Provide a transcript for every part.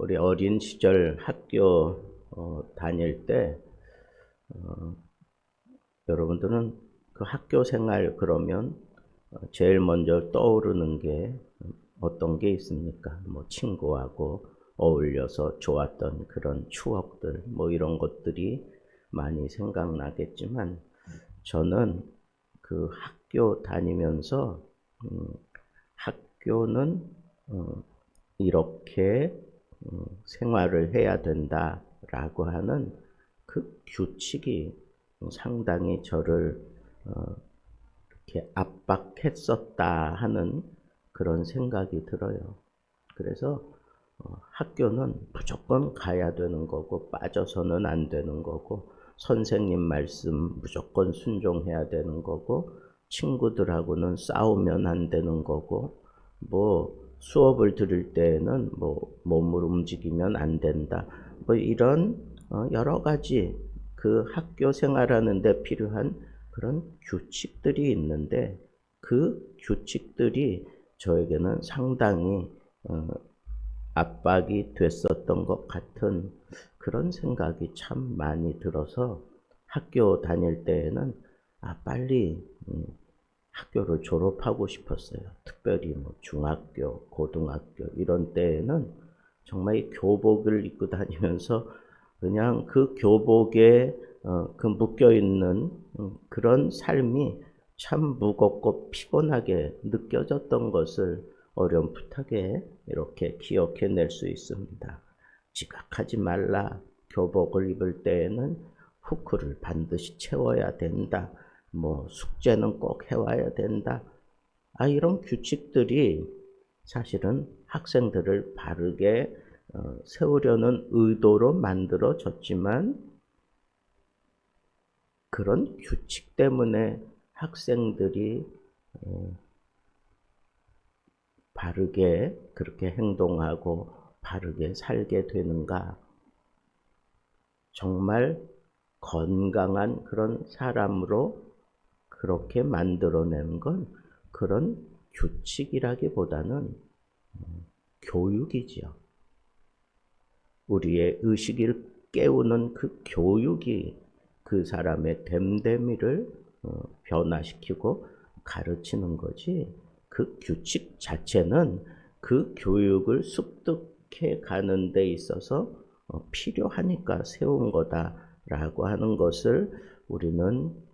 우리 어린 시절 학교 어, 다닐 때 어, 여러분들은 그 학교 생활 그러면 어, 제일 먼저 떠오르는 게 어떤 게 있습니까? 뭐 친구하고 어울려서 좋았던 그런 추억들 뭐 이런 것들이 많이 생각나겠지만 저는 그 학교 다니면서 음, 학교는 어, 이렇게 어, 생활을 해야 된다라고 하는 그 규칙이 상당히 저를 어, 이렇게 압박했었다 하는 그런 생각이 들어요. 그래서 어, 학교는 무조건 가야 되는 거고 빠져서는 안 되는 거고 선생님 말씀 무조건 순종해야 되는 거고 친구들하고는 싸우면 안 되는 거고 뭐 수업을 들을 때에는 뭐 몸을 움직이면 안 된다. 뭐 이런 어, 여러 가지 그 학교 생활하는데 필요한 그런 규칙들이 있는데 그 규칙들이 저에게는 상당히 어, 압박이 됐었던 것 같은 그런 생각이 참 많이 들어서 학교 다닐 때에는 아 빨리 음, 학교를 졸업하고 싶었어요. 특별히 뭐 중학교, 고등학교 이런 때에는 정말 이 교복을 입고 다니면서 그냥 그 교복에 어, 그 묶여 있는 음, 그런 삶이 참 무겁고 피곤하게 느껴졌던 것을 어렴풋하게 이렇게 기억해낼 수 있습니다. 지각하지 말라. 교복을 입을 때에는 후크를 반드시 채워야 된다. 뭐 숙제는 꼭 해와야 된다. 아 이런 규칙들이 사실은 학생들을 바르게 어, 세우려는 의도로 만들어졌지만 그런 규칙 때문에 학생들이 어, 바르게 그렇게 행동하고 바르게 살게 되는가? 정말 건강한 그런 사람으로 그렇게 만들어낸 건 그런 규칙이라기보다는 음, 교육이지요. 우리의 의식을 깨우는 그 교육이 그 사람의 됨됨이를 어, 변화시키고 가르치는 거지. 그 규칙 자체는 그 교육을 습득해 가는 데 있어서 어, 필요하니까 세운 거다라고 하는 것을 우리는 음,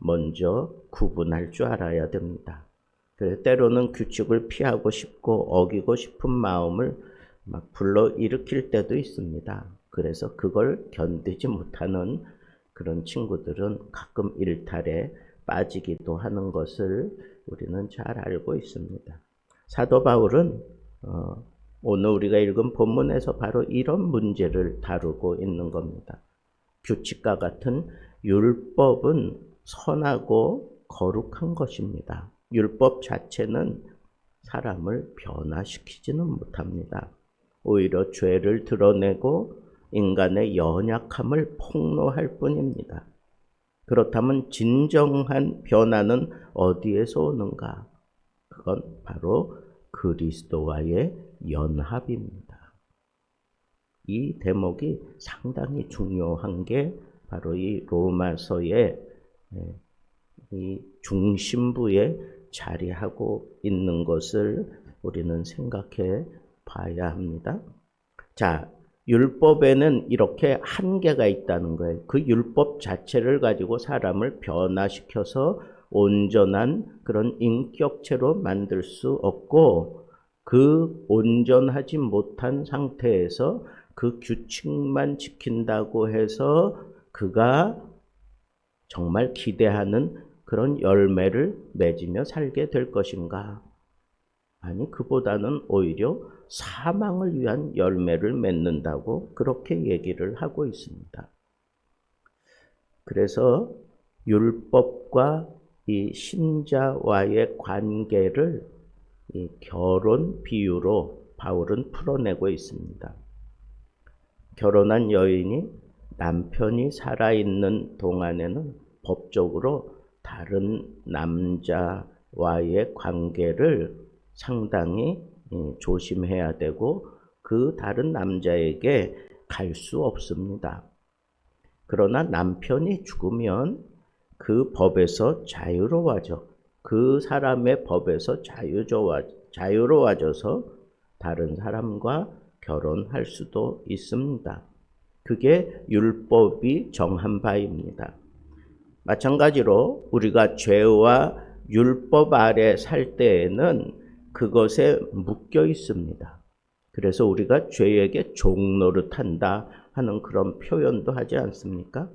먼저 구분할 줄 알아야 됩니다. 그래서 때로는 규칙을 피하고 싶고 어기고 싶은 마음을 막 불러 일으킬 때도 있습니다. 그래서 그걸 견디지 못하는 그런 친구들은 가끔 일탈에 빠지기도 하는 것을 우리는 잘 알고 있습니다. 사도 바울은 어, 오늘 우리가 읽은 본문에서 바로 이런 문제를 다루고 있는 겁니다. 규칙과 같은 율법은 선하고 거룩한 것입니다. 율법 자체는 사람을 변화시키지는 못합니다. 오히려 죄를 드러내고 인간의 연약함을 폭로할 뿐입니다. 그렇다면 진정한 변화는 어디에서 오는가? 그건 바로 그리스도와의 연합입니다. 이 대목이 상당히 중요한 게 바로 이 로마서의 예, 이 중심부에 자리하고 있는 것을 우리는 생각해 봐야 합니다. 자, 율법에는 이렇게 한계가 있다는 거예요. 그 율법 자체를 가지고 사람을 변화시켜서 온전한 그런 인격체로 만들 수 없고 그 온전하지 못한 상태에서 그 규칙만 지킨다고 해서 그가 정말 기대하는 그런 열매를 맺으며 살게 될 것인가? 아니, 그보다는 오히려 사망을 위한 열매를 맺는다고 그렇게 얘기를 하고 있습니다. 그래서 율법과 이 신자와의 관계를 이 결혼 비유로 바울은 풀어내고 있습니다. 결혼한 여인이 남편이 살아있는 동안에는 법적으로 다른 남자와의 관계를 상당히 조심해야 되고 그 다른 남자에게 갈 수 없습니다. 그러나 남편이 죽으면 그 법에서 자유로워져 그 사람의 법에서 자유로워, 자유로워져서 다른 사람과 결혼할 수도 있습니다. 그게 율법이 정한 바입니다. 마찬가지로 우리가 죄와 율법 아래 살 때에는 그것에 묶여 있습니다. 그래서 우리가 죄에게 종노릇한다 하는 그런 표현도 하지 않습니까?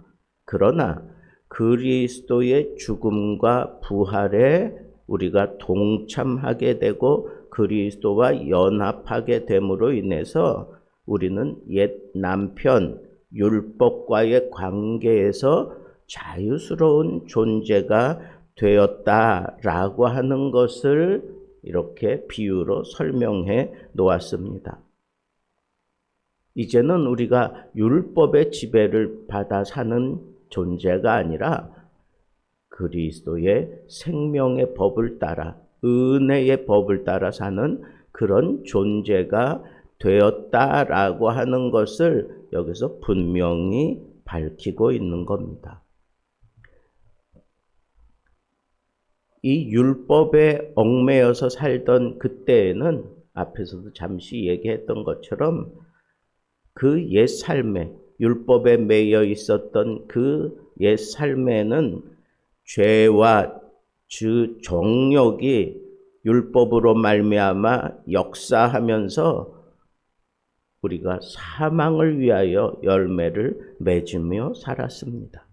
그러나 그리스도의 죽음과 부활에 우리가 동참하게 되고 그리스도와 연합하게 됨으로 인해서 우리는 옛 남편 율법과의 관계에서 자유스러운 존재가 되었다라고 하는 것을 이렇게 비유로 설명해 놓았습니다. 이제는 우리가 율법의 지배를 받아 사는 존재가 아니라 그리스도의 생명의 법을 따라 은혜의 법을 따라 사는 그런 존재가 되었다라고 하는 것을 여기서 분명히 밝히고 있는 겁니다. 이 율법에 얽매여서 살던 그때에는 앞에서도 잠시 얘기했던 것처럼 그 옛 삶에 율법에 매여 있었던 그 옛 삶에는 죄와 주 정욕이 율법으로 말미암아 역사하면서 우리가 사망을 위하여 열매를 맺으며 살았습니다.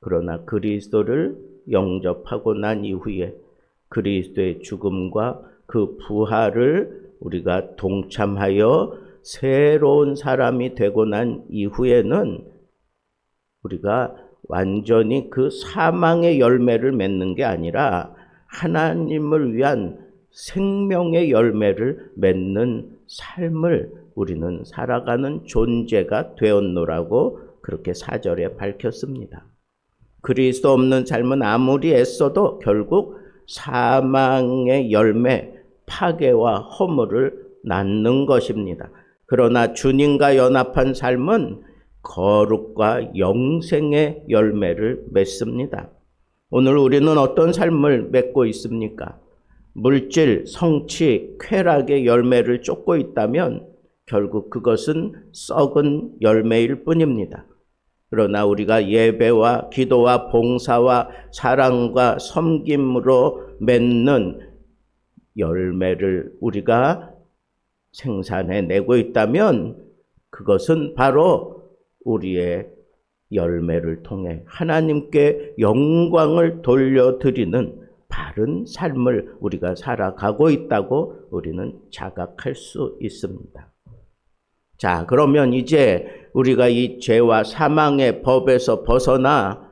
그러나 그리스도를 영접하고 난 이후에 그리스도의 죽음과 그 부활을 우리가 동참하여 새로운 사람이 되고 난 이후에는 우리가 완전히 그 사망의 열매를 맺는 게 아니라 하나님을 위한 생명의 열매를 맺는 삶을 우리는 살아가는 존재가 되었노라고 그렇게 사절에 밝혔습니다. 그리스도 없는 삶은 아무리 애써도 결국 사망의 열매, 파괴와 허물을 낳는 것입니다. 그러나 주님과 연합한 삶은 거룩과 영생의 열매를 맺습니다. 오늘 우리는 어떤 삶을 맺고 있습니까? 물질, 성취, 쾌락의 열매를 쫓고 있다면 결국 그것은 썩은 열매일 뿐입니다. 그러나 우리가 예배와 기도와 봉사와 사랑과 섬김으로 맺는 열매를 우리가 생산해 내고 있다면 그것은 바로 우리의 열매를 통해 하나님께 영광을 돌려드리는 바른 삶을 우리가 살아가고 있다고 우리는 자각할 수 있습니다. 자, 그러면 이제 우리가 이 죄와 사망의 법에서 벗어나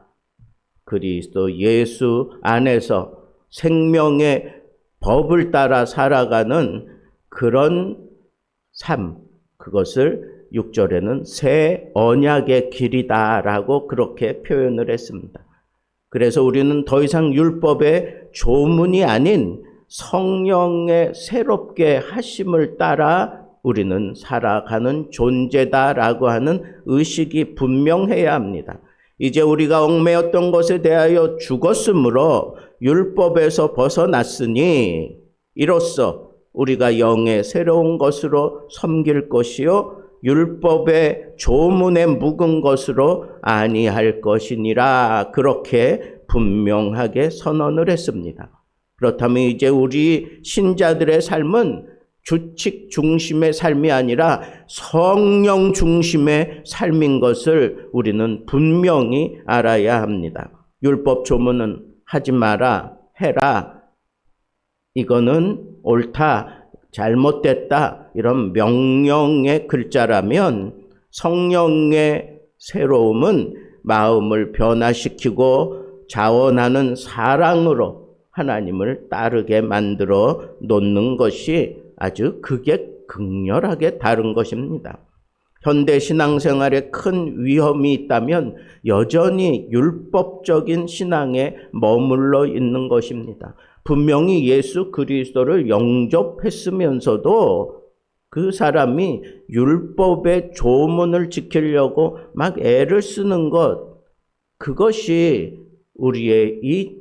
그리스도 예수 안에서 생명의 법을 따라 살아가는 그런 삶, 그것을 6절에는 새 언약의 길이다라고 그렇게 표현을 했습니다. 그래서 우리는 더 이상 율법의 조문이 아닌 성령의 새롭게 하심을 따라 우리는 살아가는 존재다라고 하는 의식이 분명해야 합니다. 이제 우리가 얽매였던 것에 대하여 죽었으므로 율법에서 벗어났으니 이로써 우리가 영의 새로운 것으로 섬길 것이요 율법의 조문에 묵은 것으로 아니할 것이니라 그렇게 분명하게 선언을 했습니다. 그렇다면 이제 우리 신자들의 삶은 규칙 중심의 삶이 아니라 성령 중심의 삶인 것을 우리는 분명히 알아야 합니다. 율법 조문은 하지 마라, 해라. 이거는 옳다, 잘못됐다, 이런 명령의 글자라면 성령의 새로움은 마음을 변화시키고 자원하는 사랑으로 하나님을 따르게 만들어 놓는 것이 아주 그게 극렬하게 다른 것입니다. 현대 신앙생활에 큰 위험이 있다면 여전히 율법적인 신앙에 머물러 있는 것입니다. 분명히 예수 그리스도를 영접했으면서도 그 사람이 율법의 조문을 지키려고 막 애를 쓰는 것, 그것이 우리의 이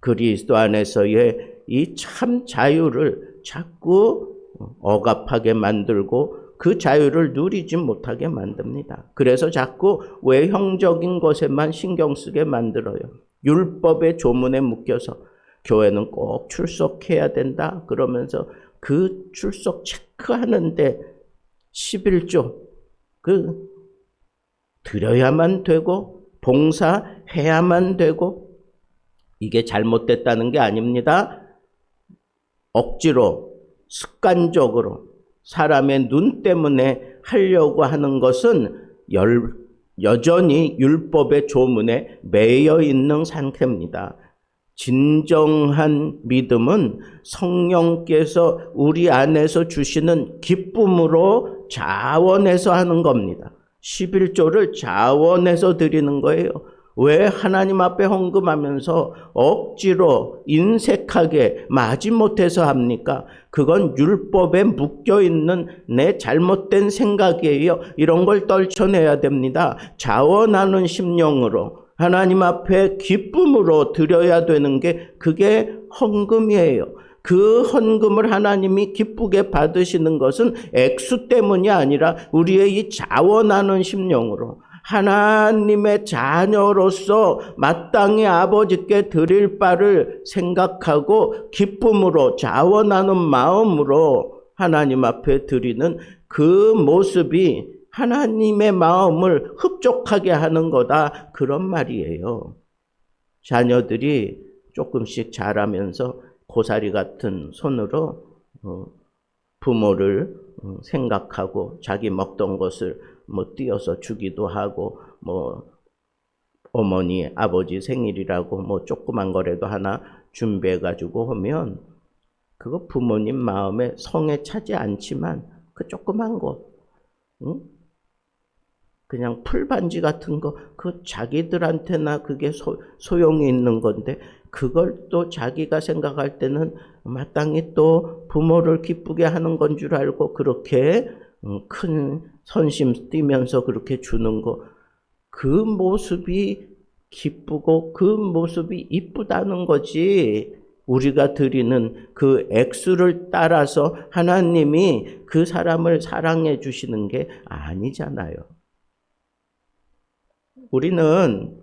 그리스도 안에서의 이 참 자유를 자꾸 억압하게 만들고 그 자유를 누리지 못하게 만듭니다. 그래서 자꾸 외형적인 것에만 신경 쓰게 만들어요. 율법의 조문에 묶여서 교회는 꼭 출석해야 된다. 그러면서 그 출석 체크하는데 11조 그 드려야만 되고 봉사해야만 되고 이게 잘못됐다는 게 아닙니다. 억지로 습관적으로 사람의 눈 때문에 하려고 하는 것은 열, 여전히 율법의 조문에 매여 있는 상태입니다. 진정한 믿음은 성령께서 우리 안에서 주시는 기쁨으로 자원해서 하는 겁니다. 11조를 자원해서 드리는 거예요. 왜 하나님 앞에 헌금하면서 억지로 인색하게 마지못해서 합니까? 그건 율법에 묶여 있는 내 잘못된 생각이에요. 이런 걸 떨쳐내야 됩니다. 자원하는 심령으로 하나님 앞에 기쁨으로 드려야 되는 게 그게 헌금이에요. 그 헌금을 하나님이 기쁘게 받으시는 것은 액수 때문이 아니라 우리의 이 자원하는 심령으로 하나님의 자녀로서 마땅히 아버지께 드릴 바를 생각하고 기쁨으로 자원하는 마음으로 하나님 앞에 드리는 그 모습이 하나님의 마음을 흡족하게 하는 거다. 그런 말이에요. 자녀들이 조금씩 자라면서 고사리 같은 손으로 어, 부모를 어, 생각하고 자기 먹던 것을 뭐 띄어서 주기도 하고 뭐 어머니 아버지 생일이라고 뭐 조그만 거라도 하나 준비해 가지고 하면 그거 부모님 마음에 성에 차지 않지만 그 조그만 거 응? 그냥 풀반지 같은 거 그 자기들한테나 그게 소, 소용이 있는 건데 그걸 또 자기가 생각할 때는 마땅히 또 부모를 기쁘게 하는 건 줄 알고 그렇게 음, 큰 선심 띄면서 그렇게 주는 거, 그 모습이 기쁘고 그 모습이 이쁘다는 거지. 우리가 드리는 그 액수를 따라서 하나님이 그 사람을 사랑해 주시는 게 아니잖아요. 우리는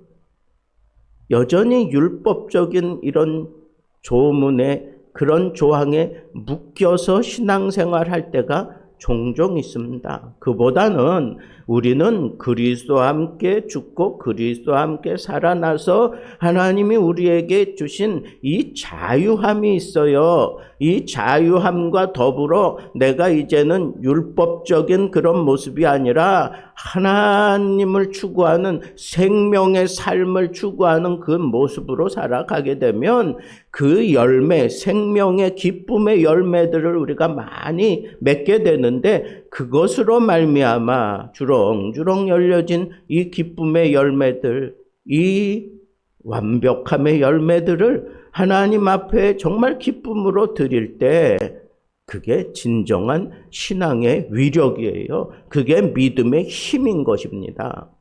여전히 율법적인 이런 조문에 그런 조항에 묶여서 신앙생활 할 때가 종종 있습니다. 그보다는 우리는 그리스도와 함께 죽고 그리스도와 함께 살아나서 하나님이 우리에게 주신 이 자유함이 있어요. 이 자유함과 더불어 내가 이제는 율법적인 그런 모습이 아니라 하나님을 추구하는 생명의 삶을 추구하는 그 모습으로 살아가게 되면 그 열매, 생명의 기쁨의 열매들을 우리가 많이 맺게 되는데 그것으로 말미암아 주렁주렁 열려진 이 기쁨의 열매들, 이 완벽함의 열매들을 하나님 앞에 정말 기쁨으로 드릴 때 그게 진정한 신앙의 위력이에요. 그게 믿음의 힘인 것입니다.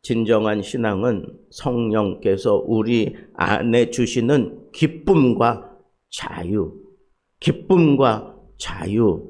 진정한 신앙은 성령께서 우리 안에 주시는 기쁨과 자유, 기쁨과 자유.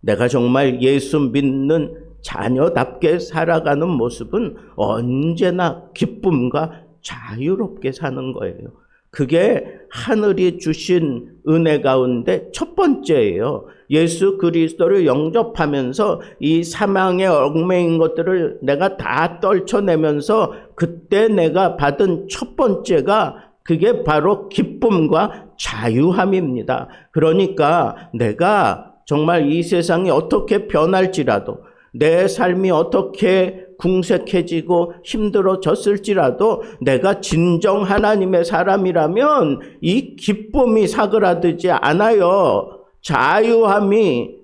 내가 정말 예수 믿는 자녀답게 살아가는 모습은 언제나 기쁨과 자유롭게 사는 거예요. 그게 하늘이 주신 은혜 가운데 첫 번째예요. 예수 그리스도를 영접하면서 이 사망의 얽매인 것들을 내가 다 떨쳐내면서 그때 내가 받은 첫 번째가 그게 바로 기쁨과 자유함입니다. 그러니까 내가 정말 이 세상이 어떻게 변할지라도 내 삶이 어떻게 궁색해지고 힘들어졌을지라도 내가 진정 하나님의 사람이라면 이 기쁨이 사그라들지 않아요. 자유함이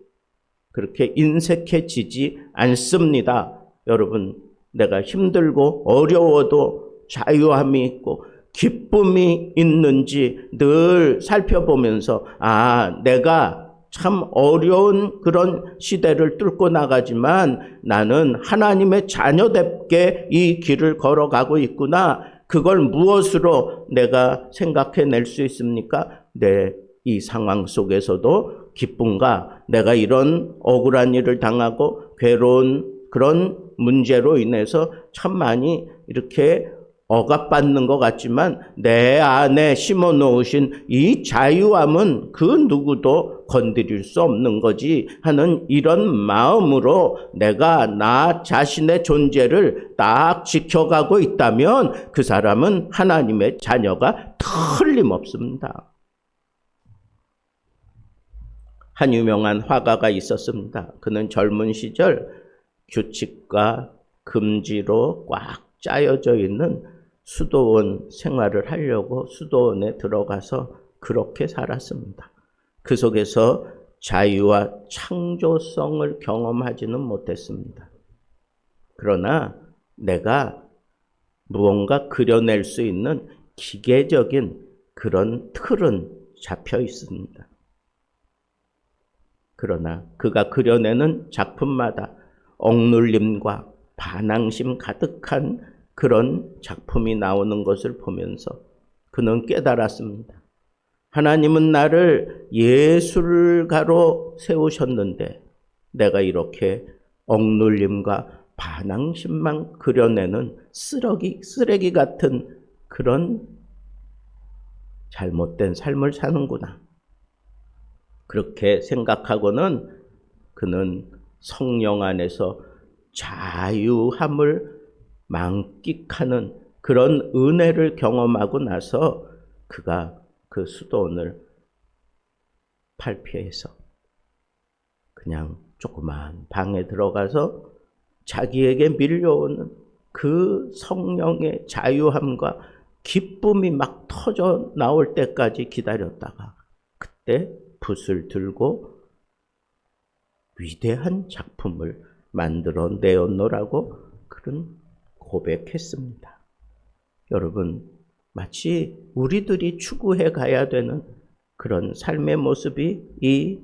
그렇게 인색해지지 않습니다. 여러분, 내가 힘들고 어려워도 자유함이 있고 기쁨이 있는지 늘 살펴보면서 아, 내가 참 어려운 그런 시대를 뚫고 나가지만 나는 하나님의 자녀답게 이 길을 걸어가고 있구나. 그걸 무엇으로 내가 생각해낼 수 있습니까? 내 이 상황 속에서도 기쁨과 내가 이런 억울한 일을 당하고 괴로운 그런 문제로 인해서 참 많이 이렇게 억압받는 것 같지만 내 안에 심어 놓으신 이 자유함은 그 누구도 건드릴 수 없는 거지 하는 이런 마음으로 내가 나 자신의 존재를 딱 지켜가고 있다면 그 사람은 하나님의 자녀가 틀림없습니다. 한 유명한 화가가 있었습니다. 그는 젊은 시절 규칙과 금지로 꽉 짜여져 있는 수도원 생활을 하려고 수도원에 들어가서 그렇게 살았습니다. 그 속에서 자유와 창조성을 경험하지는 못했습니다. 그러나 내가 무언가 그려낼 수 있는 기계적인 그런 틀은 잡혀 있습니다. 그러나 그가 그려내는 작품마다 억눌림과 반항심 가득한 그런 작품이 나오는 것을 보면서 그는 깨달았습니다. 하나님은 나를 예술가로 세우셨는데 내가 이렇게 억눌림과 반항심만 그려내는 쓰레기, 쓰레기 같은 그런 잘못된 삶을 사는구나. 그렇게 생각하고는 그는 성령 안에서 자유함을 만끽하는 그런 은혜를 경험하고 나서 그가 그 수도원을 팔피해서 그냥 조그만 방에 들어가서 자기에게 밀려오는 그 성령의 자유함과 기쁨이 막 터져 나올 때까지 기다렸다가 그때 붓을 들고 위대한 작품을 만들어 내었노라고 그런 고백했습니다. 여러분, 마치 우리들이 추구해 가야 되는 그런 삶의 모습이 이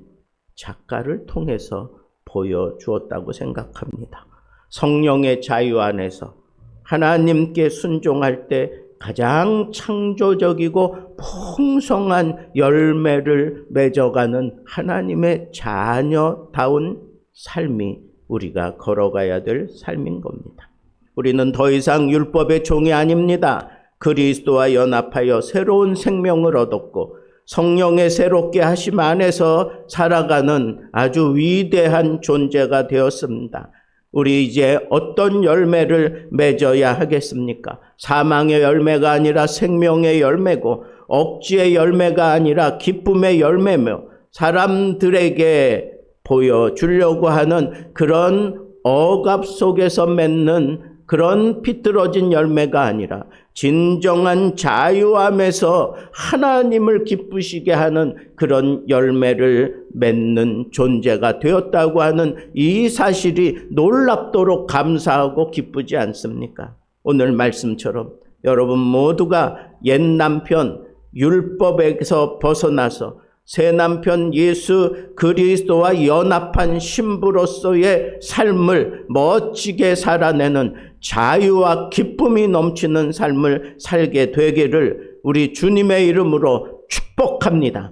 작가를 통해서 보여주었다고 생각합니다. 성령의 자유 안에서 하나님께 순종할 때 가장 창조적이고 풍성한 열매를 맺어가는 하나님의 자녀다운 삶이 우리가 걸어가야 될 삶인 겁니다. 우리는 더 이상 율법의 종이 아닙니다. 그리스도와 연합하여 새로운 생명을 얻었고 성령의 새롭게 하심 안에서 살아가는 아주 위대한 존재가 되었습니다. 우리 이제 어떤 열매를 맺어야 하겠습니까? 사망의 열매가 아니라 생명의 열매고 억지의 열매가 아니라 기쁨의 열매며 사람들에게 보여주려고 하는 그런 억압 속에서 맺는 그런 비뚤어진 열매가 아니라 진정한 자유함에서 하나님을 기쁘시게 하는 그런 열매를 맺는 존재가 되었다고 하는 이 사실이 놀랍도록 감사하고 기쁘지 않습니까? 오늘 말씀처럼 여러분 모두가 옛 남편 율법에서 벗어나서 새 남편 예수 그리스도와 연합한 신부로서의 삶을 멋지게 살아내는 자유와 기쁨이 넘치는 삶을 살게 되기를 우리 주님의 이름으로 축복합니다.